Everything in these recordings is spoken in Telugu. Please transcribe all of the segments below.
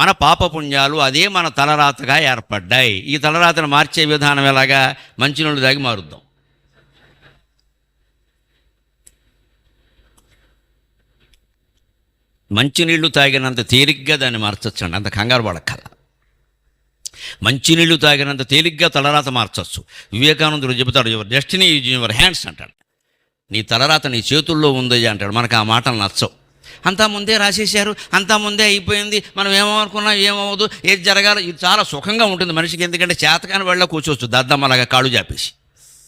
మన పాపపుణ్యాలు అదే మన తలరాతగా ఏర్పడ్డాయి. ఈ తలరాతను మార్చే విధానం ఎలాగా? మంచినీళ్ళు దాగి మారుద్దాం. మంచినీళ్ళు తాగినంత తేలిగ్గా దాన్ని మార్చొచ్చండి అంత కంగారు పడక్కల మంచినీళ్ళు తాగినంత తేలిగ్గా తలరాత మార్చచ్చు. వివేకానందుడు చెబుతాడు your destiny use your hands అంటాడు. నీ తలరాత నీ చేతుల్లో ఉంది అంటాడు. మనకు ఆ మాటలు నచ్చవు. అంతా ముందే రాసేశారు అంతా ముందే అయిపోయింది. మనం ఏమనుకున్నా ఏమవ్వదు ఏది జరగాలి ఇది చాలా సుఖంగా ఉంటుంది మనిషికి. ఎందుకంటే చేతకాని వెళ్ళ కూర్చోవచ్చు. దద్దమ్మలాగా కాళ్ళు చేపేసి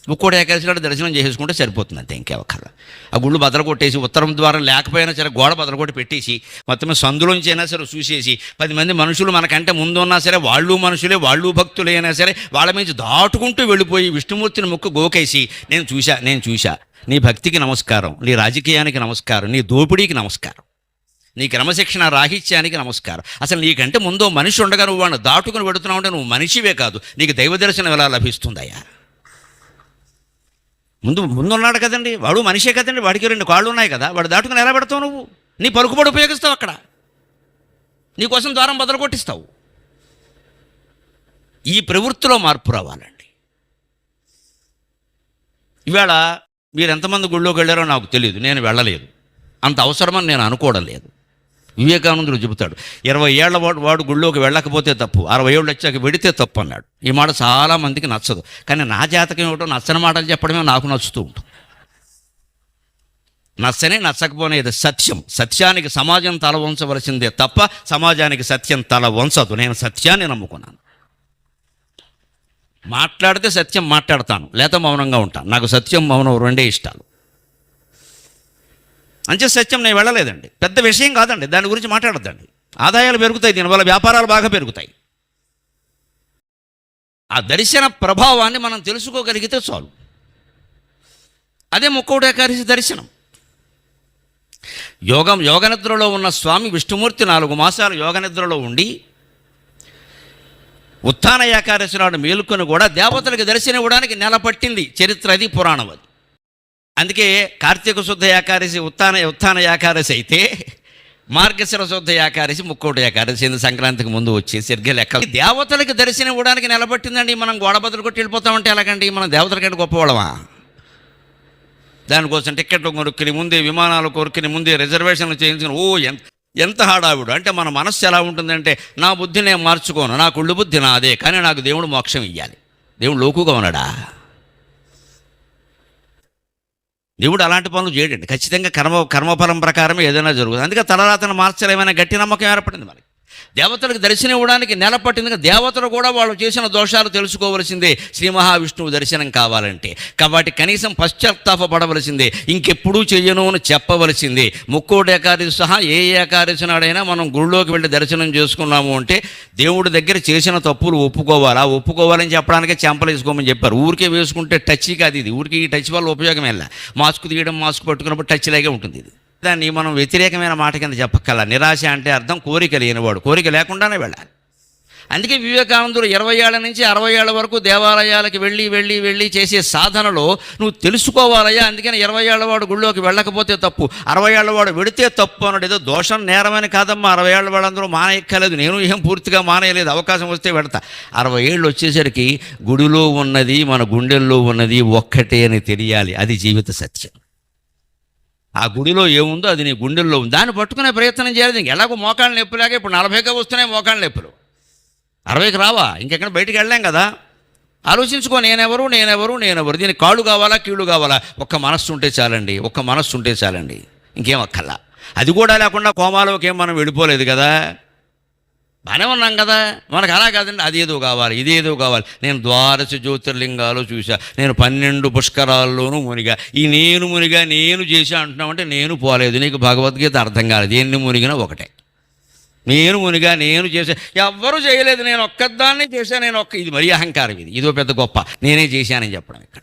ముక్కోడు ఏకాదశిలో దర్శనం చేసేసుకుంటే సరిపోతుంది అంతే ఇంకెవక్కర్ల ఆ గుళ్ళు బదలు కొట్టేసి ఉత్తరం ద్వారం లేకపోయినా సరే గోడ బదలు కొట్టి పెట్టేసి మొత్తం సందులోంచి అయినా సరే చూసేసి పది మంది మనుషులు మనకంటే ముందు ఉన్నా సరే వాళ్ళు మనుషులే వాళ్ళు భక్తులే అయినా సరే వాళ్ళ మీద దాటుకుంటూ వెళ్ళిపోయి విష్ణుమూర్తిని ముక్కు గోకేసి నేను చూశా నేను చూశా. నీ భక్తికి నమస్కారం నీ రాజకీయానికి నమస్కారం నీ దోపిడీకి నమస్కారం నీ క్రమశిక్షణ రాహిత్యానికి నమస్కారం. అసలు నీకంటే ముందు మనిషి ఉండగా నువ్వు వాడిని దాటుకుని పెడుతున్నావు అంటే నువ్వు మనిషివే కాదు. నీకు దైవ దర్శనం ఎలా లభిస్తుందయ్యా? ముందు ముందున్నాడు కదండి. వాడు మనిషే కదండి. వాడికి రెండు కాళ్ళు ఉన్నాయి కదా. వాడు దాటుకుని ఎలా పెడతావు నువ్వు? నీ పలుకుబడి ఉపయోగిస్తావు అక్కడ. నీకోసం ద్వారం బదులు కొట్టిస్తావు ఈ ప్రవృత్తిలో మార్పు రావాలండి. ఇవాళ మీరు ఎంతమంది గుళ్ళోకి వెళ్ళారో నాకు తెలియదు నేను వెళ్ళలేదు. అంత అవసరమని నేను అనుకోవడం లేదు. వివేకానందుడు చెబుతాడు ఇరవై ఏళ్ళ వాడు వాడు గుళ్ళోకి వెళ్ళకపోతే తప్పు అరవై ఏళ్ళు వచ్చాక వెడితే తప్పు అన్నాడు. ఈ మాట చాలామందికి నచ్చదు కానీ నా జాతకం ఏమిటో నచ్చని మాటలు చెప్పడమే నాకు నచ్చుతూ ఉంటుంది. నచ్చనే నచ్చకపోనేది సత్యం. సత్యానికి సమాజం తల వంచవలసిందే తప్ప సమాజానికి సత్యం తల వంచదు. నేను సత్యాన్ని నమ్ముకున్నాను. మాట్లాడితే సత్యం మాట్లాడతాను లేత మౌనంగా ఉంటాను నాకు సత్యం మౌనం రెండే ఇష్టాలు. అంచే సత్యం నేను వెళ్ళలేదండి. పెద్ద విషయం కాదండి దాని గురించి మాట్లాడద్దండి. ఆదాయాలు పెరుగుతాయి దీనివల్ల వ్యాపారాలు బాగా పెరుగుతాయి. ఆ దర్శన ప్రభావాన్ని మనం తెలుసుకోగలిగితే చాలు. అదే ముక్కోటి దర్శనం. యోగం యోగనిద్రలో ఉన్న స్వామి విష్ణుమూర్తి నాలుగు మాసాలు యోగనిద్రలో ఉండి ఉత్థాన ఏకాదశి నాడు మేలుకొని కూడా దేవతలకు దర్శనం ఇవ్వడానికి నెల పట్టింది చరిత్ర అది పురాణం అది. అందుకే కార్తీక శుద్ధ ఏకాదశి ఉత్థాన ఉత్థాన ఏకాదశి అయితే మార్గశిర శుద్ధ ఏకాదశి ముక్కోటి ఏకాదశి సంక్రాంతికి ముందు వచ్చి సరిగ్గా లెక్క దేవతలకు దర్శనం ఇవ్వడానికి నిలబట్టిందండి మనం గోడ బదులు కొట్టి వెళ్ళిపోతామంటే ఎలాగండి? మనం దేవతలకంటే గొప్పవాళ్ళమా? దానికోసం టికెట్లు కొనుక్కుని ముందే విమానాలు కొనుక్కుని ముందే రిజర్వేషన్లు చేయించుకుని ఓ ఎంత ఎంత హడావుడు? అంటే మన మనస్సు ఎలా ఉంటుందంటే నా బుద్ధి నేను మార్చుకోను నా కుళ్ళు బుద్ధి నాదే కానీ నాకు దేవుడు మోక్షం ఇవ్వాలి దేవుడు లోకుగా ఉన్నాడా? దేవుడు అలాంటి పనులు చేయడండి. ఖచ్చితంగా కర్మ కర్మఫలం ప్రకారం ఏదైనా జరుగుతుంది. అందుకే తలరాతను మార్చలేమైనా గట్టి నమ్మకం ఏర్పడింది మనకి. దేవతలకు దర్శనం ఇవ్వడానికి నెల పట్టింది దేవతలు కూడా వాళ్ళు చేసిన దోషాలు తెలుసుకోవలసిందే. శ్రీ మహావిష్ణువు దర్శనం కావాలంటే. కాబట్టి కనీసం పశ్చాత్తాపడవలసిందే ఇంకెప్పుడూ చెయ్యను అని చెప్పవలసిందే. ముక్కోటి ఏకాదశి సహా ఏ ఏకాదశి నాడైనా మనం గుళ్ళోకి వెళ్ళి దర్శనం చేసుకున్నాము అంటే దేవుడి దగ్గర చేసిన తప్పులు ఒప్పుకోవాలా. ఒప్పుకోవాలని చెప్పడానికే చెంపలు వేసుకోమని చెప్పారు. ఊరికే వేసుకుంటే టచ్ కాదు ఇది. ఊరికి ఈ టచ్ వల్ల ఉపయోగం వెళ్ళా మాస్క్ తీయడం మాస్క్ పట్టుకున్నప్పుడు టచ్ లాగే ఉంటుంది ఇది. దాన్ని మనం వ్యతిరేకమైన మాట కింద చెప్పక్కల నిరాశ అంటే అర్థం కోరిక లేనివాడు. కోరిక లేకుండానే వెళ్ళాలి. అందుకే వివేకానందుడు ఇరవై ఏళ్ళ నుంచి అరవై ఏళ్ళ వరకు దేవాలయాలకు వెళ్ళి వెళ్ళి వెళ్ళి చేసే సాధనలో నువ్వు తెలుసుకోవాలయ్యా అందుకని ఇరవై ఏళ్ళవాడు గుళ్ళోకి వెళ్ళకపోతే తప్పు. అరవై ఏళ్ళవాడు వెడితే తప్పు అన్నాడు. ఏదో దోషం నేరమని కాదమ్మా. అరవై ఏళ్ళ వాళ్ళందరూ మానేయక్కర్లేదు. నేను ఏం పూర్తిగా మానేయలేదు. అవకాశం వస్తే పెడతా అరవై ఏళ్ళు వచ్చేసరికి గుడిలో ఉన్నది మన గుండెల్లో ఉన్నది ఒక్కటే అని తెలియాలి. అది జీవిత సత్యం. ఆ గుడిలో ఏముందో అది నీ గుండెల్లో ఉంది. దాన్ని పట్టుకునే ప్రయత్నం చేయాలి. ఇంక ఎలాగో మోకాళ్ళ నొప్పులాగా ఇప్పుడు నలభైగా వస్తున్నాయి మోకాళ్ళ నొప్పులు. అరవైకి రావా? ఇంకెక్కడ బయటికి వెళ్ళాం కదా. ఆలోచించుకో నేనెవరు నేనెవరు నేనెవరు. దీనికి కాళ్ళు కావాలా కీళ్ళు కావాలా? ఒక్క మనస్సు ఉంటే చాలండి. ఒక్క మనస్సు ఉంటే చాలండి. ఇంకేం అక్కర్లా. అది కూడా లేకుండా కోమాలోకి ఏం మనం వెళ్ళిపోలేదు కదా. బాగానే ఉన్నాం కదా. మనకు అలా కాదండి. అదేదో కావాలి ఇదేదో కావాలి. నేను ద్వారశ జ్యోతిర్లింగాలు చూసా నేను పన్నెండు పుష్కరాల్లోనూ మునిగా. ఈ నేను మునిగా నేను చేశా అంటున్నామంటే నేను పోలేదు. నీకు భగవద్గీత అర్థం కాలేదు. ఎన్ని మునిగినా ఒకటే. నేను మునిగా నేను చేసా ఎవ్వరూ చేయలేదు. నేను ఒక్కదాన్ని చేశాను నేను ఒక్క ఇది మరీ అహంకారం ఇది. ఇదో పెద్ద గొప్ప. నేనే చేశానని చెప్పడం ఇక్కడ.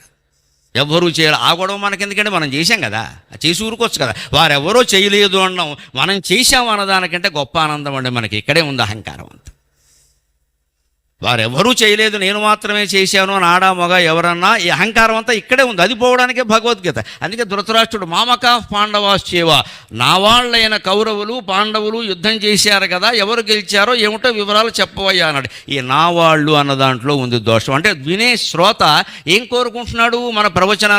ఎవ్వరూ చేయాలి ఆ గొడవ మనకెందుకంటే మనం చేశాం కదా. చేసి ఊరుకోవచ్చు కదా. వారెవరో చేయలేదు అన్నాం. మనం చేశాం అన్నదానికంటే గొప్ప ఆనందం అండి మనకి. ఇక్కడే ఉంది అహంకారం అంత. వారెవరూ చేయలేదు నేను మాత్రమే చేశాను అని ఆడా మగ ఎవరన్నా ఈ అహంకారం అంతా ఇక్కడే ఉంది. అది పోవడానికే భగవద్గీత. అందుకే ధృతరాష్ట్రుడు మామకా పాండవాశ్చేవ నా వాళ్ళైన కౌరవులు పాండవులు యుద్ధం చేశారు కదా ఎవరు గెలిచారో ఏమిటో వివరాలు చెప్పవయ్యా అన్నాడు. ఈ నా వాళ్ళు అన్న దాంట్లో ఉంది దోషం. అంటే వినే శ్రోత ఏం కోరుకుంటున్నాడు మన ప్రవచనాల